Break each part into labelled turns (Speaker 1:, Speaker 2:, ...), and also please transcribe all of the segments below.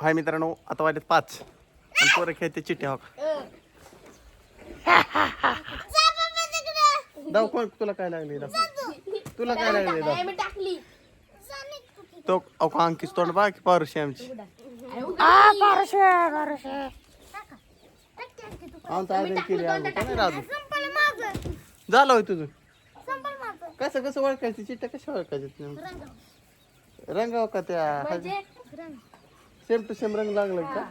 Speaker 1: हाय मित्रांनो आता वाजलेत पाच. आणि पोरं खेळते चिट्ट्या हॉक. दाव कोण? तुला काय लागली दाव? तुला काय लागली दाव?
Speaker 2: मी टाकली
Speaker 1: तो अहो अंकीच तोंड बा की पारुशी आमची. आमचं आदर केली आम्ही का नाही राजू. झालं होय तुझं? कसं कसं ओळखायचं? चिट्ट्या कशा ओळखायच्या रंगाव का त्या?
Speaker 2: म्हणजे
Speaker 1: सेम टू सेम रंग लागला का?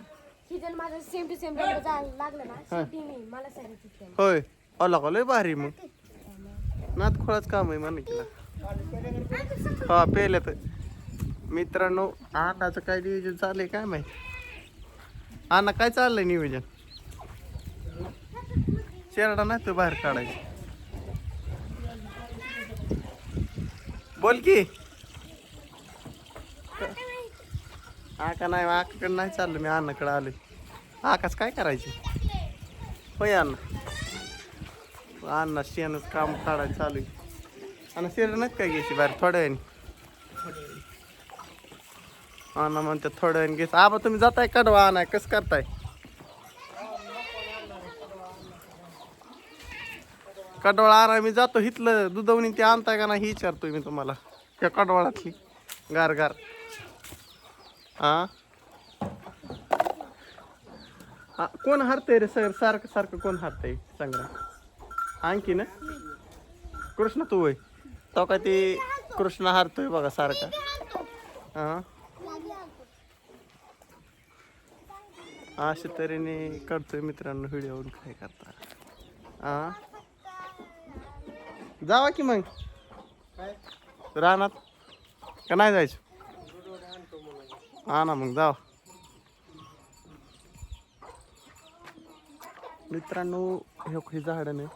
Speaker 2: सीजन माझा सेम टू सेम रंग जा- लागला ना शेवटी मी मला ते.
Speaker 1: होय. अला का लय भारी मग? नात खोळाच काम आहे म्हणा केला हा पेले तर मित्रांनो अण्णाचं काय नियोजन चाललंय काय माहिती? अण्णा काय चाललंय नियोजन? शेरडा नाही तो बाहेर काढायचा. बोल की. आका नाही आकाकडे नाही चाललं मी अण्णाकडे आले आकाच काय करायचे? होय अण्णा अण्णा शेणच काम काढायला चालू आहे. आणि शेर नाहीत काय घ्यायची बाहेर? थोड्या वेळाने. अण्णा म्हणते थोड्या वेळाने घ्यायचं आबा तुम्ही जाताय कडवा आणाय? कसं करताय? कडवळा आणा मी जातो हिथलं दुधवणी ते आणताय का नाही ही विचारतोय मी तुम्हाला. त्या कडवाळातली गार गार हा हा, कोण हरतंय रे सर? सारखं सारखं कोण हरतंय? संग्राम आणखी ना? कृष्ण तू वय तो का ते कृष्ण हारतोय बघा सारखा. हा अशा तऱ्हेने करतोय मित्रांनो व्हिडिओ काय करता. हा जावा की मग. रानात. का नाही जायचं? हा ना मग जाव. मित्रांनो हे काही झाडं नाही.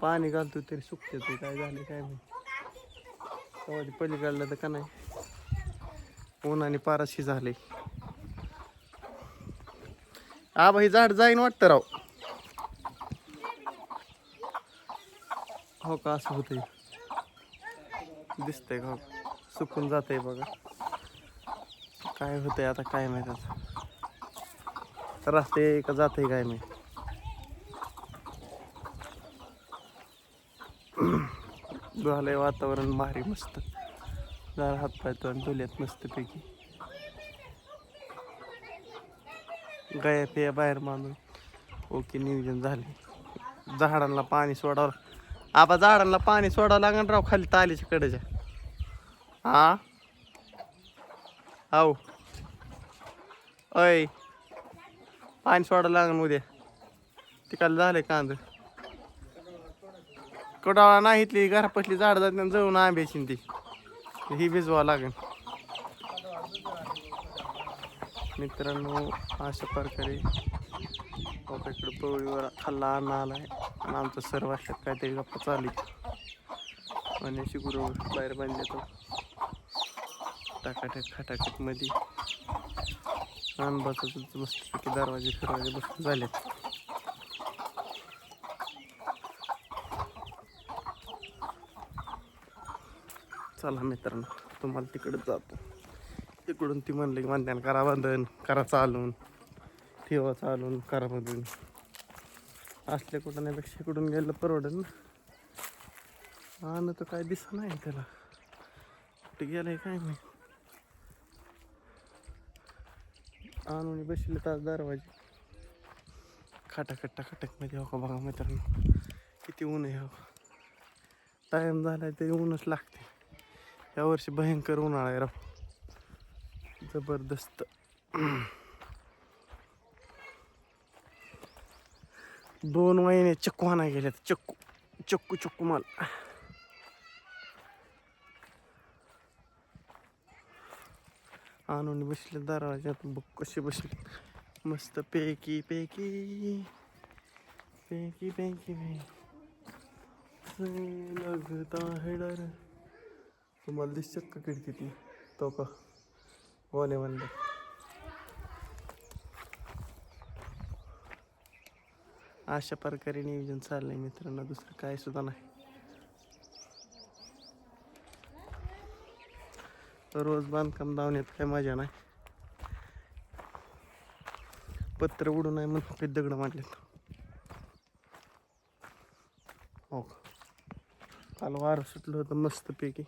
Speaker 1: पाणी घालतो तरी सुकते ते काय झाले काय नाही तेव्हा ते पलीकडलं तर का नाही? उन्हाने पाराशी झाले. आबा हे झाड जाईन वाटतं राव. हो का असं होतंय. दिसतंय का? सुकून सुकून जातंय बघा. काय होतंय आता काय माहीत आता. राहते का जाते काय माहीत झालंय वातावरण भारी मस्त. जरा हात पाय आणि धुल्यात मस्तपैकी. गया पिया बाहेर मानून ओके हो नियोजन झाले झाडांना पाणी सोडावं आबा झाडांना पाणी सोडावं लागणार राव खाली तालीच्या कडेच्या. हा हो अय पाणी सोडायला लागणार उद्या. तिकडलं झालंय कांद. कडाळा नाही इथली घरापसली झाड जात नाही जळून आंब्याची ती. ही भिजवा लागेल. मित्रांनो अशा प्रकारे इकडे पवळीवर खाल्ला अन्न आलाय. आणि आमचं सर्व अशात काहीतरी गप्पा चालू आणि शिकुर बाहेर बांधले तो टाकाटक खटाटक मध्ये अनबाचा मस्तपैकी दरवाजे फिरवाजे बसून झालेत. चला मित्रांनो तुम्हाला तिकडंच जातो. तिकडून ती म्हणले की म्हणत्यान करा बंधन करा चालून. ठेवा चालून करा बंधन असले कुठं नाही इकडून गेलं परवडेल ना आणि तर काय दिसत नाही त्याला. कुठे गेलाय काय नाही आणून बसले तास दरवाजे. खटाखट खटकमध्ये हो का बघा मित्रांनो. किती ऊन आहे हो. टाइम झालाय तरी ऊनच लागते. या वर्षी भयंकर उन्हाळा आहे राव. जबरदस्त. दोन महिने चक्कू आणा गेल्यात चक्कू चक्कू चक्कू माल. आणून बसले दरवाज्यात. बघ कसे बसले. मस्त पैकी पैकी. पैकी पैकी पैकी. लगता है डर. तुम्हाला दिसत का खिडकीतली तो का? ओले म्हणले अशा प्रकारे नियोजन चाललंय मित्रांना. दुसरं काय सुद्धा नाही. रोज बांधकाम धावण्यात काय मजा नाही. पत्र उडू नये म्हणून ते दगड मारलेत हो काल वारं सुटलं होतं मस्तपैकी.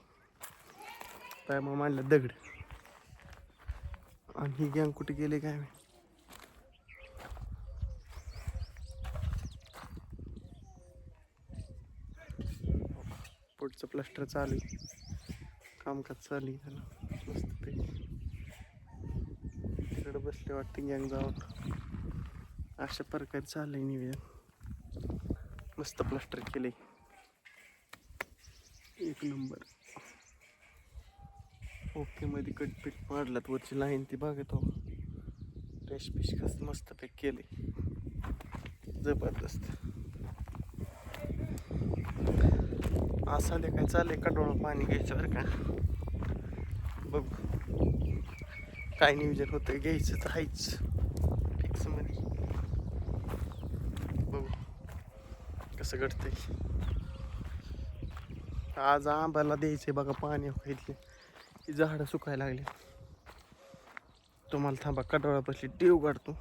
Speaker 1: काय मग मांडलं दगड. आणि ही गँग कुठे गेले काय माहीत. हो पुढचं प्लास्टर चालू आहे. कामकाज चालू आहे मस्त मस्तपैकी तिकडे बसले वाटते गँग जावं अशा प्रकारे चाललंय निवेदन. मस्त प्लास्टर केले एक नंबर ओके मध्ये कटपीट मारलात वरची लाईन ती बघतो. हो रेश पिश मस्त पॅक केले जबरदस्त. असा लेखाय काय का डोळं पाणी घ्यायचं बरं का. बघ. काय नियोजन होतं घ्यायचं तर आहेच. फिक्समध्ये. बघू. कसं घडतंय. आज आंब्याला द्यायचंय बघा पाणी हो इथले. झाडं सुकायला लागली तुम्हाला थांबा कटोळा बसली टीव काढतो.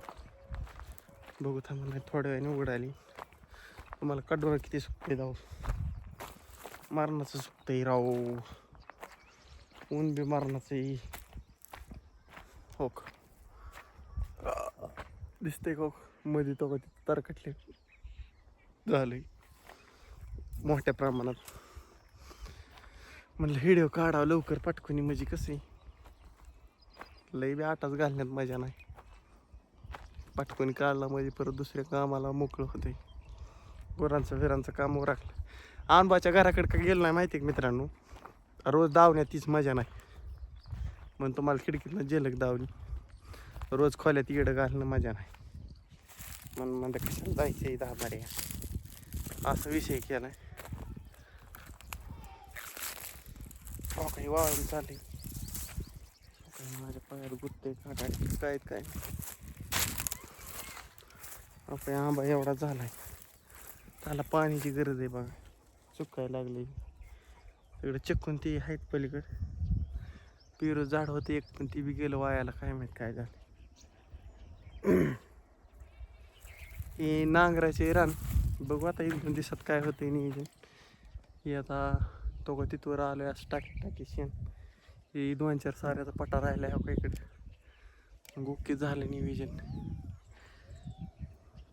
Speaker 1: बघू थांबा नाही थोड्या वेळाने उघडाली तुम्हाला कडोळा किती सुकते जाऊ. मारणाचं सुकतंय राव. ऊन बी मारणाचंही हो का आ, दिसतंय का मध्ये तो कधी तरकटले झालंय. मोठ्या प्रमाणात. म्हणलं हिडिओ काढावं लवकर पाठकुनी म्हणजे कसं लई बी आटाच घालण्यात मजा नाही. पाठकुनी काढला म्हणजे परत दुसऱ्या कामाला मोकळं होते गुरांचं फिरांचं काम राखलं. आंबाच्या घराकडे का गेलं नाही माहिती आहे का मित्रांनो? रोज दावण्यात तीच मजा नाही. म्हणून तुम्हाला खिडकीतनं जेलक दावली रोज खोल्यात इडं घालणं मजा नाही. म्हणून म्हणलं कशाला जायचं आहे दहा बाऱ्या असा विषय केलाय. हो काही वाळून चालले. माझ्या पायात गुत्ते काटा काय काय आपण आंबा एवढा झालाय. त्याला पाण्याची गरज आहे बघा. चुकायला लागली. तिकडे चक्कून ती आहेत पलीकडे. पिरू झाड होते एक पण ती बी गेलं वायाला काय माहीत काय झालं. हे नांगराचे रान बघू आता एक दोन दिवसात काय होतंय नियोजन. हे आता तो का तिथवर आलोय असं टाकी टाकी शेण. हे दोन चार साऱ्याचा पटा राहिला आहे हो का इकडे. मग ओके झालं नियोजन.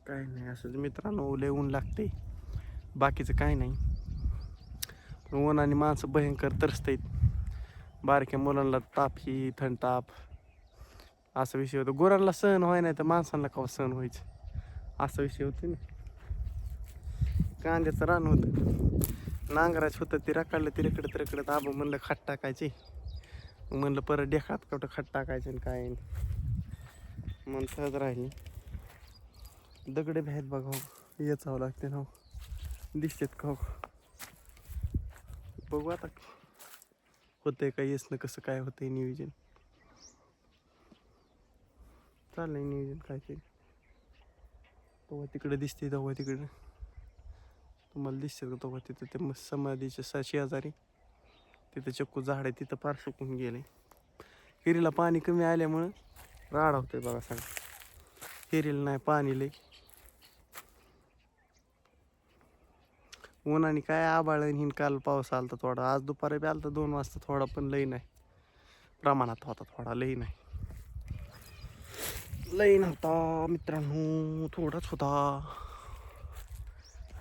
Speaker 1: काय नाही असंच मित्रांनो लय ऊन लागते बाकीचं काय नाही. ऊन माणसं भयंकर तरसतात बारक्या मुलांना ताप ही थंड ताप. असा विषय होतो. गुरांना सहन व्हाय नाही तर माणसांना का सहन व्हायचं? असा विषय होतो ना. कांद्याचं रान होतं. नांगराच होतं. ते रकाडलं ते रकडत रकडत आबा म्हणलं खाट टाकायचे. म्हणलं परत डेखात कुठं खाट टाकायचं आणि काय नाही. सहज राहील. दगडे भ्यायत आहेत बघा हो. याचावं लागते ना हो. दिसतेत खाऊ बघू आता. होतंय का येस ना कसं काय होतंय नियोजन. चाललंय नियोजन काय ते. तेव्हा तिकडे दिसते तेव्हा तिकडे. तुम्हाला दिसते का तेव्हा तिथं ते मग समाधीच्या सा शेजारी तिथं चक्कू झाड आहे तिथं पार सुकून गेले हिरीला पाणी कमी आल्यामुळं राडा होतोय बघा सांग हिरीला नाही पाणी लई. ऊन आणि काय आबाळ हिन काल पाऊस आलता थोडा. आज दुपारी बी आलता दोन वाजता थोडा पण लई नाही. प्रमाणात होता थोडा लई नाही. लई नव्हता मित्रांनो थोडाच होता.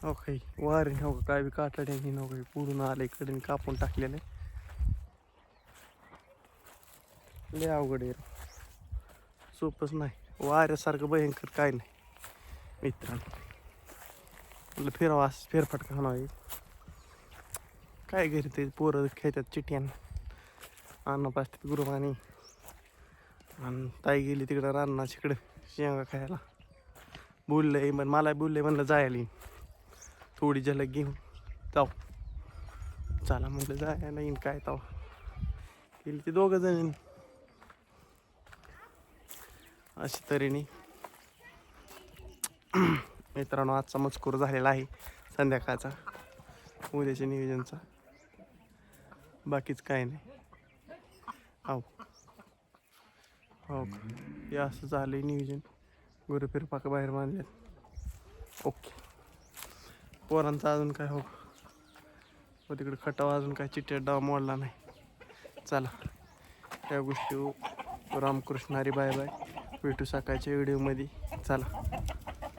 Speaker 1: ओके काही वारे हो काय बी कातड्याने हो काही पुढून आलं इकडे मी कापून टाकलेले. लय अवघड आहे. सोपच सोपंच नाही. वाऱ्यासारखं भयंकर काय नाही. मित्रांनो. म्हटलं फिरावा असं फेरफटका हाणावी काय घरी ते पोरं खेळतात चिट्यान अन्न पाचतात गुरुबानी आणि ताई गेली तिकडं रान्ना शिकडं शेंगा खायला. बोललंय पण मला बोललंय म्हणलं जायला. थोडी झलक घेऊन. जाऊ. चला म्हटलं जायला येईन काय ताव. गेली ते दोघं जण अशा तऱ्हेने. मित्रांनो आजचा मजकूर झालेला आहे संध्याकाळचा. उद्याच्या नियोजनचा. बाकीच काय नाही. हो हो का? हे असं झालंय नियोजन. गुरुफिर पाक बाहेर बांधलेत ओके. पोरांचा अजून काय हो? हो व तिकडे खटावा अजून काय चिट्ट्या डाव मोडला नाही. चला. त्या गोष्टी रामकृष्ण हरी बाय बाय. भेटू सकाळच्या व्हिडिओमध्ये चला.